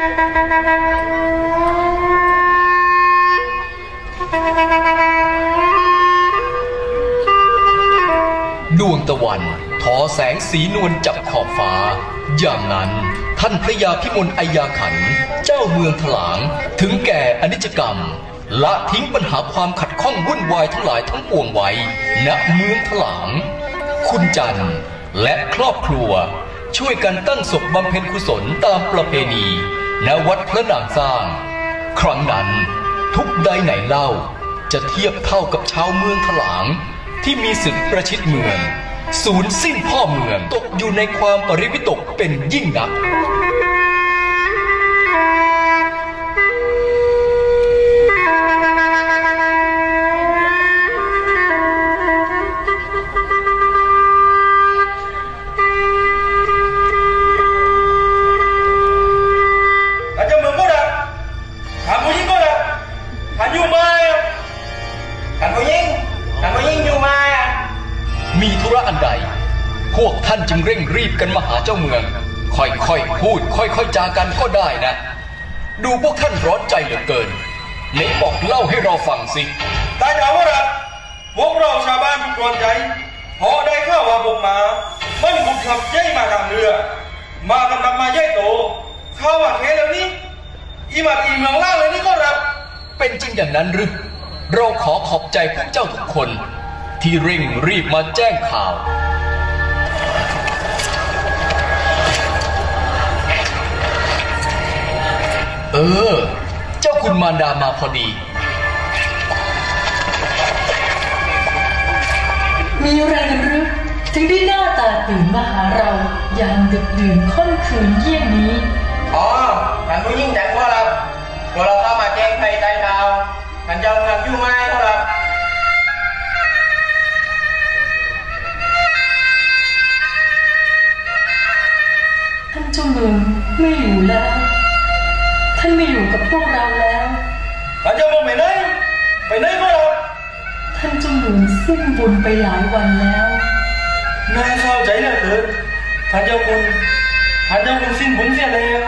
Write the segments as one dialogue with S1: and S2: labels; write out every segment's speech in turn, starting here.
S1: ดวงตะวันทอแสงสีนวลจับขอบฟ้า อย่างนั้นท่านพระยาพิมลอัยาขัน เจ้าเมืองถลาง ถึงแก่อนิจกรรม ละทิ้งปัญหาความขัดข้องวุ่นวายทั้งหลายทั้งปวงไว้ ณเมืองถลาง คุณจันทร์และครอบครัว ช่วยกันตั้งศพบำเพ็ญกุศลตามประเพณี ณวัดพระนางสร้าง ครั้งนั้นทุกใดไหนเล่าจะเทียบเท่ากับชาวเมืองถลางที่มีศึกประชิดเมือง ศูนย์สิ้นพ่อเมืองตกอยู่ในความปริวิตกเป็นยิ่งนัก
S2: กันมาหา
S1: เจ้าเมือง ค่อยๆพูด ค่อยๆจากันก็ได้นะ ดูพวกท่านร้อนใจเหลือเกินไหนบอกเล่าให้เราฟังสิ
S2: ท่านอย่าว่าดักพวกเราชาวบ้านทุกคนใจเพราะได้ข่าวว่าพวกมามันบุกขับย่ายมาทางเรือ มากันดับมาย่ายโตเข้าว่าแค่แล้วนี้อีหมัดอีเมืองล่างเลยนี่ก็รับ
S1: เป็นจริงอย่างนั้นหรือเราขอขอบใจพวกเจ้าทุกคน ที่เร่งรีบมาแจ้งข่าว ออเจ้าคุณมารดามาพอดี
S3: มีอะไรกันหรือถึงได้หน้าตาตื่นมาหาเรายามดึกดื่นค่ำคืนเยี่ยงนี้
S2: อ๋อท่านผู้หญิงจัดว่ารับพวกเราเข้ามาแจ้งภัยใต้ดาวท่านเจ้าเมืองอยู่ไหมครับ
S3: ท่านเจ้าเมืองไม่อยู่แล้ว ท่านไม่อยู่กับพวกเราแล้ว
S2: ท่านเจ้าเมืองไปไหนไปไหนก็รับ
S3: ท่านเจ้าเมืองสิ้นบุญไปหลายวันแล้ว
S2: น่าเศร้าใจเหลือเกินท่านเจ้าคุณท่านเจ้าคุณสิ้นบุญเสียแล้ว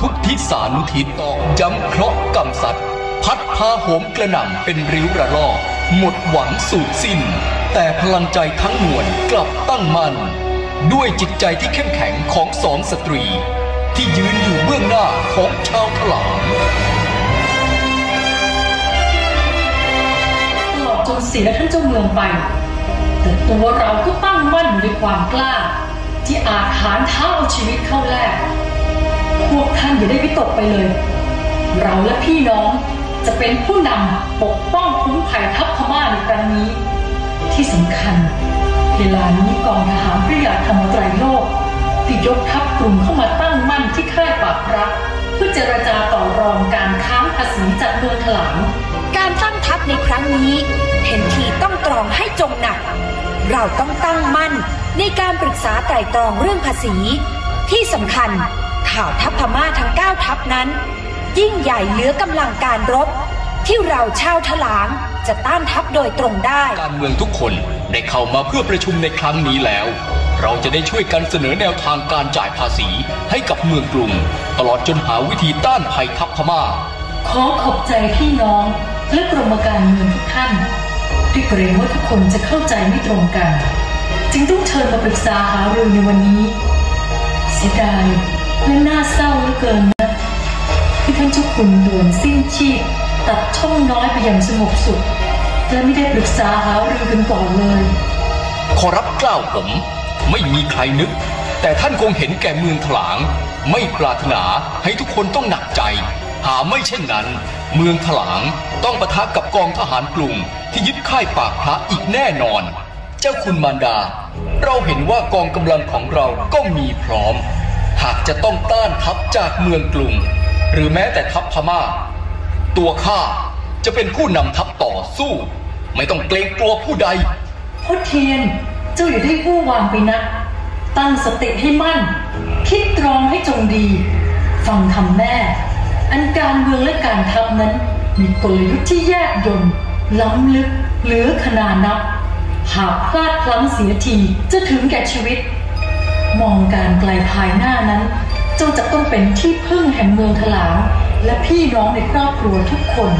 S1: ทุกทิศสานุทิศตอกย้ำเคราะห์กรรมสัตว์ พัดพาโหมกระหน่ำเป็นริ้วระลอกหมดหวังสูญสิ้น แต่พลังใจทั้งมวลกลับตั้งมั่นด้วยจิตใจที่เข้มแข็งของสองสตรี ที่ยืนอยู่เบื้องหน้าของชาวถลาง
S3: ตลอดจนเสียท่านเจ้าเมืองไป แต่ตัวเราก็ตั้งมั่นอยู่ในความกล้า ที่อาจหารเท้าเอาชีวิตเข้าแลก พวกท่านอย่าได้วิตกไปเลย เราและพี่น้องจะเป็นผู้นำปกป้องคุ้มภัยทัพพม่าในครั้งนี้ ที่สำคัญ เวลานี้กองทหารพระยาธรรมไตรโลกที่ยกทัพกลุ่มเข้ามาตั้งมั่นที่ค่ายปากรักเพื่อเจรจาต่อรองการค้างภาษีจากเมืองถลาง
S4: การตั้งทัพในครั้งนี้เห็นทีต้องตรองให้จงหนัก เราต้องตั้งมั่นในการปรึกษาไตรตรองเรื่องภาษี ที่สำคัญ ข่าวทัพพม่าทั้ง 9 ทัพนั้น ยิ่งใหญ่เหลือกำลังการรบ ที่เราชาวถลางจะต้านทัพโดยตรงได้
S1: การเมืองทุกคนได้เข้ามาเพื่อประชุมในครั้งนี้แล้ว เราจะได้ช่วยกันเสนอแนวทางการจ่ายภาษีให้กับเมืองกรุง ตลอดจนหาวิธีต้านภัยทัพพม่า
S3: ขอขอบใจพี่น้องและกรมการเงินทุกท่านที่เกรงว่าทุกคนจะเข้าใจไม่ตรงกัน จึงต้องเชิญมาปรึกษาหารือในวันนี้ เสียดาย และน่าเศร้าเหลือเกินนะที่ท่านเจ้าคุณด่วนสิ้นชีพตัดช่องน้อยไปอย่างสงบสุข และไม่ได้ปรึกษาหารือกันก่อนเลย
S1: ขอรับกล้าวผม ไม่มีใครนึก แต่ท่านคงเห็นแก่เมืองถลาง ไม่ปรารถนาให้ทุกคนต้องหนักใจ หาไม่เช่นนั้น เมืองถลางต้องปะทะกับกองทหารกลุ่มที่ยึดค่ายปากพระอีกแน่นอน เจ้าคุณมารดา เราเห็นว่ากองกำลังของเราก็มีพร้อม หากจะต้องต้านทัพจากเมืองกรุง หรือแม้แต่ทัพพม่า ตัวข้าจะเป็นผู้นำทัพต่อสู้ ไม่ต้องเกรงกลัวผู้ใด
S3: พ่อเทียนเจ้าอย่าได้วู่วามไปนะ ตั้งสติให้มั่น คิดตรองให้จงดี ฟังคำแม่ อันการเมืองและการทัพนั้น มีกลยุทธ์ที่แยกยนต์ล้ำลึกเหลือขนานับ หากพลาดพลั้งเสียทีจะถึงแก่ชีวิต มองการไกลภายหน้านั้น เจ้าจะต้องเป็นที่พึ่งแห่งเมืองถลางและพี่น้องในครอบครัวทุกคน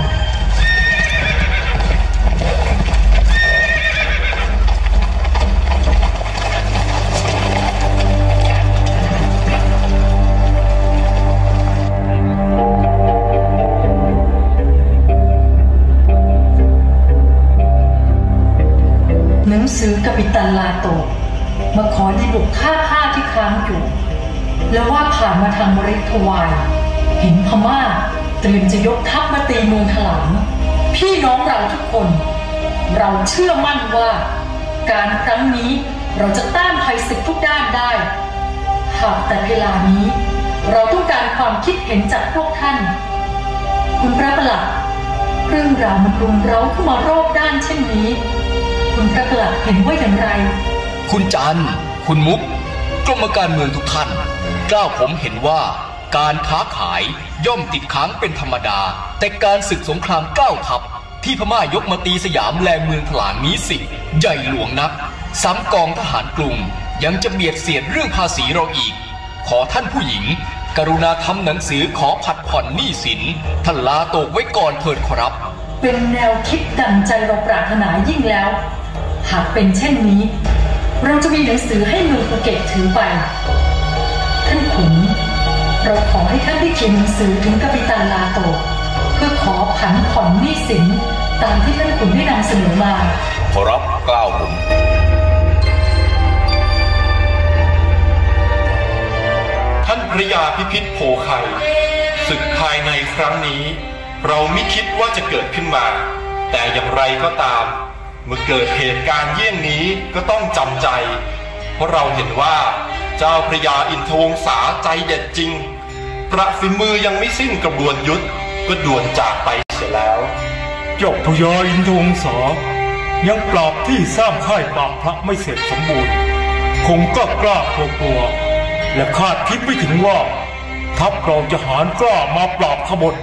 S3: หนังสือกัปิตันลาโตมาขอดีบุกค่า ค้างอยู่ แล้วว่าผ่านมาทางบริทวายเห็นพม่าเตรียมจะยกทัพมาตีเมืองถลางพี่น้องเราทุกคน เราเชื่อมั่นว่า การครั้งนี้เราจะต้านภัยศึกทุกด้านได้ หากแต่เวลานี้ เราต้องการความคิดเห็นจากพวกท่าน คุณพระประหลัดเรื่องราวมันรุมเร้าเข้ามารอบด้านเช่นนี้ คุณพระประหลัดเห็นว่าอย่างไร
S1: คุณจัน คุณมุก กรมการเมืองทุกท่านก้าวผมเห็นว่าการค้าขายย่อมติดค้างเป็นธรรมดา แต่การศึกสงครามเก้าทัพ ที่พม่ายกมาตีสยามแลเมืองถลางนี้สิ ใหญ่หลวงนัก ซ้ำกองทหารกลุ่มยังจะเบียดเสียดเรื่องภาษีเราอีก ขอท่านผู้หญิง กรุณาทำหนังสือขอผัดผ่อนหนี้สินท่านลาตกไว้ก่อนเถิดขอรับ
S3: เป็นแนวคิดดังใจเราปรารถนายิ่งแล้ว หากเป็นเช่นนี้ เราจะมีหนังสือให้เมืองภูเก็ตถือไป ท่านขุนเราขอให้ท่านได้เขียนหนังสือถึงกัปตันลาโตเพื่อขอผันผ่อนหนี้สินตามที่ท่านขุนได้นำเสนอมา
S5: ขอรับกล้าวผม
S2: ท่านพระยาพิพิธโพไข่ศึกภายในครั้งนี้ เราไม่คิดว่าจะเกิดขึ้นมา แต่อย่างไรก็ตาม เมื่อเกิดเหตุการณ์เยี่ยงนี้ก็ต้องจำใจ เพราะเราเห็นว่าเจ้าพระยาอินทวงศาใจเด็ดจริง ประฝีมือยังไม่สิ้นกระบวนยุทธก็ด่วนจากไปเสียแล้ว
S6: เจ้าพญาอินทวงศายังปราบที่สร้างค่ายปราบพระไม่เสร็จสมบูรณ์ คงก็กล้ากลัวตัวและคาดคิดไม่ถึงว่า ทัพเราจะหารกล้ามาปราบขบฏ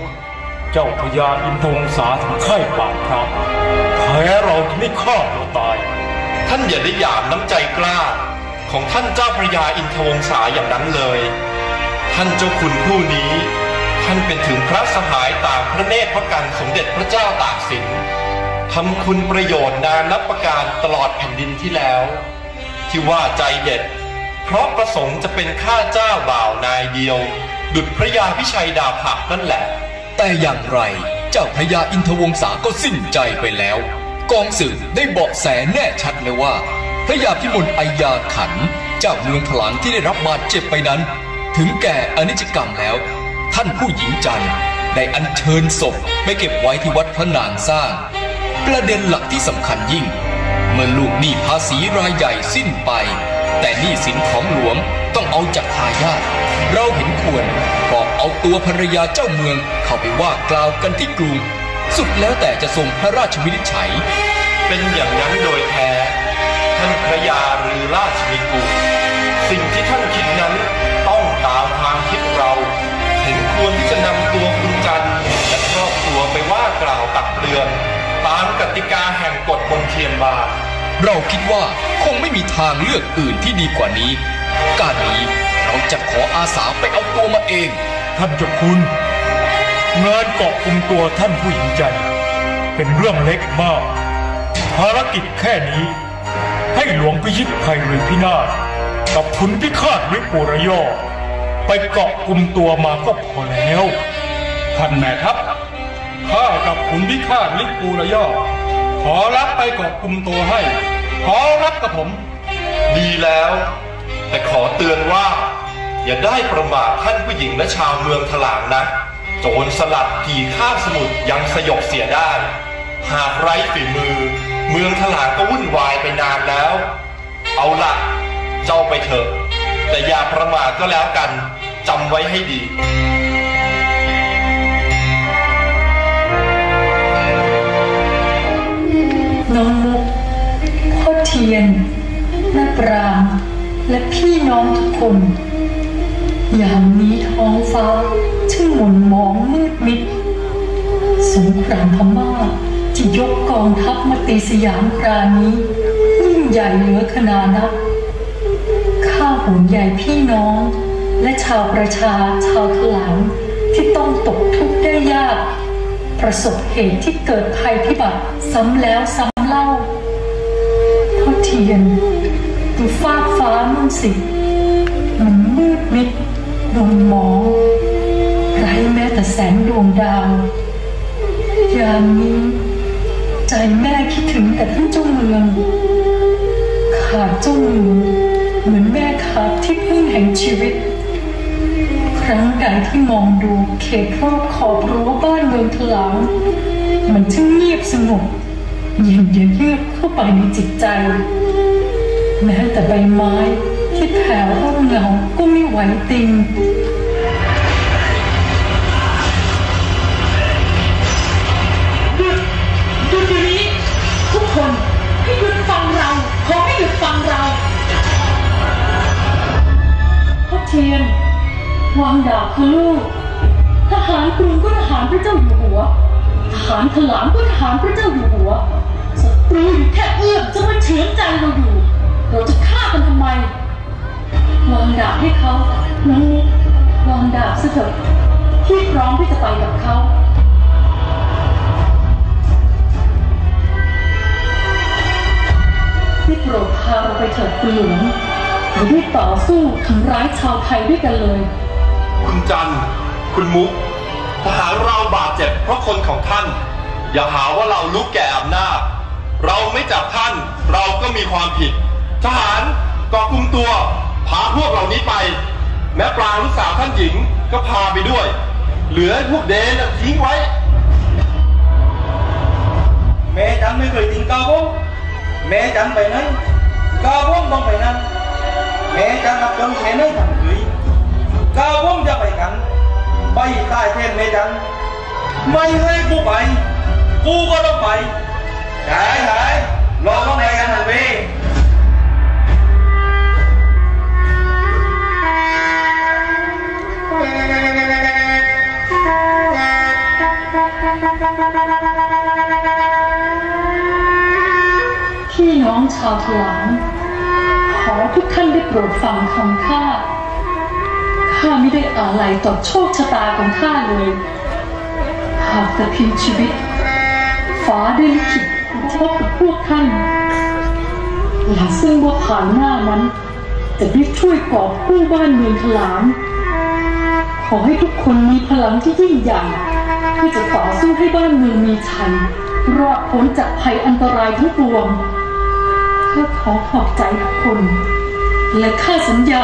S6: เจ้าพญาอินทวงศาถึงค่ายปราบพระแพ้เราจะไม่ฆ่าเราตาย
S2: ท่านอย่าได้หยามน้ำใจกล้า ของท่านเจ้าพระยาอินทวงศาอย่างนั้นเลย ท่านเจ้าคุณผู้นี้ ท่านเป็นถึงพระสหายต่างพระเนตรพระกันสมเด็จพระเจ้าตากสินทำคุณประโยชน์นานับประการตลอดแผ่นดินที่แล้ว ที่ว่าใจเด็ด เพราะประสงค์จะเป็นข้าเจ้าบ่าวนายเดียว ดุจพระยาพิชัยดาบหักนั่นแหละ
S1: แต่อย่างไรเจ้าพระยาอินทวงศาก็สิ้นใจไปแล้ว กองสืบได้เบาะแสแน่ชัดเลยว่า พระยาพิมลไอยาขันเจ้าเมืองถลางที่ได้รับบาดเจ็บไปนั้น ถึงแก่อนิจกรรมแล้ว ท่านผู้หญิงจันทร์ได้อัญเชิญศพไปเก็บไว้ที่วัดพระนางสร้าง ประเด็นหลักที่สำคัญยิ่ง เมื่อลูกหนี้ภาษีรายใหญ่สิ้นไป แต่หนี้สินของหลวงต้องเอาจากทายาทเราเห็นควรบอก เอาตัวภรรยาเจ้าเมืองเข้าไปว่ากล่าวกันที่กรุง สุดแล้วแต่จะทรงพระราชวินิจฉัย
S5: เป็นอย่างนั้นโดยแท้ท่านพระยาหรือราชนิกูสิ่งที่ท่านคิดนั้นต้องตามทางคิดเราเห็นควรที่จะนำตัวคุณจันทร์และครอบครัวไปว่ากล่าวตักเตือน ตามกติกาแห่งกฎมนเทียนบาท
S1: เราคิดว่าคงไม่มีทางเลือกอื่นที่ดีกว่านี้ การนี้เราจะขออาสาไปเอาตัวมาเอง
S6: ท่านเจ้าคุณ งานเกาะกลุ่มตัวท่านผู้หญิงใจ เป็นเรื่องเล็กมาก ภารกิจแค่นี้ ให้หลวงพิชิตภัยหรือพินาศกับขุนพิฆาตวิปุระยอไปเกาะกลุ่มตัวมาก็พอแล้ว ท่านแม่ทัพข้ากับขุนพิฆาตลิปูระยอขอรับไปเกาะกลุ่มตัวให้ ขอรับกับผม
S5: ดีแล้ว แต่ขอเตือนว่า อย่าได้ประมาทท่านผู้หญิงและชาวเมืองถลางนะโจรสลัดขี่ข้าสมุทรยังสยบเสียได้ หากไร้ฝีมือ เมืองถลางก็วุ่นวายไปนานแล้ว เอาละเจ้าไปเถอะ แต่อย่าประมาทก็แล้วกันจำไว้ให้ดี
S3: น้องมุกพ่อเทียนแม่ปรางและพี่น้องทุกคน ยามนี้ท้องฟ้าช่างหม่นมองมืดมิด สงครามพม่าที่ยกกองทัพมาตีสยามครานี้ ยิ่งใหญ่เหลือขนานับ ข้าห่วงใยพี่น้อง และชาวประชาชาวถลางที่ต้องตกทุกข์ได้ยาก ประสบเหตุที่เกิดภัยพิบัติซ้ำแล้วซ้ำเล่าพ่อเทียนดูฟ้าฟ้ามุ่งสิมันมืดมิด ดวงหมองไร้แม้แต่แสงดวงดาว ยามนี้ใจแม่คิดถึงแต่ท่านเจ้าเมืองขาดเจ้าเมืองเหมือนแม่ขาดที่พึ่งแห่งชีวิต ครั้งใดที่มองดูเขตรอบขอบรั้วบ้านเมืองถลางมันช่างเงียบสงบเย็นเยือกเข้าไปในจิตใจ แม้แต่ใบไม้ ที่แผ่วร่มเงาก็ไม่ไหวติง
S7: หยุดหยุดเดี๋ยวนี้ ทุกคนให้หยุดฟังเราขอให้หยุดฟังเรา
S3: พ่อเทียนวางดาบเถอะลูกทหารกรุงก็ทหารพระเจ้าอยู่หัวทหารถลางก็ทหารพระเจ้าอยู่หัวศัตรูอยู่แค่เอื้อมจะมาเฉือนใจเราอยู่เราจะฆ่ากันทำไม วางดาบให้เขาน้องนิดวางดาบซะเถอะพี่พร้อมที่จะไปกับเขาได้โปรดพาเราไปเถิดคุณหลวงเราได้ต่อสู้ทำร้ายชาวไทยด้วยกันเลย
S5: คุณจันคุณมุกทหารเราบาดเจ็บเพราะคนของท่าน อย่าหาว่าเราลุกแก่อำนาจเราไม่จับท่าน เราก็มีความผิด ทหารกอกุมตัว พาพวกเหล่านี้ไป แม้ปลางลูกสาวท่านหญิงก็พาไปด้วย เหลือพวกเดนทิ้งไว้
S2: แม่จันไม่เคยทิ้งก้าวผมแม่จันไปไหนกาวผมต้องไปนั่นแม่จันรับจนแค่ไหนทำคืยก้าวผมจะไปกัน ไปใต้แทนแม่จันไม่ให้กูไป กูก็ต้องไปใช่ใช่รอต้องไป
S3: พี่น้องชาวถลางขอทุกท่านได้โปรดฟังคำข้า ข้าไม่ได้อาลัยต่อโชคชะตาของข้าเลย หากแต่เพียงชีวิต ฟ้าได้ลิขิตพบกับพวกท่านและซึ่งว่าผ่านหน้านั้นจะได้ช่วยกอบกู้บ้านเมืองถลางขอให้ทุกคนมีพลังที่ยิ่งใหญ่ เพื่อจะต่อสู้ให้บ้านเมืองมีชัย รอดพ้นจากภัยอันตรายทั้งปวงข้าขอขอบใจทุกคน และข้าสัญญา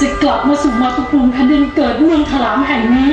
S3: จะกลับมาสู่มาตุภูมิแผ่นดินเกิดเมืองถลามแห่งนี้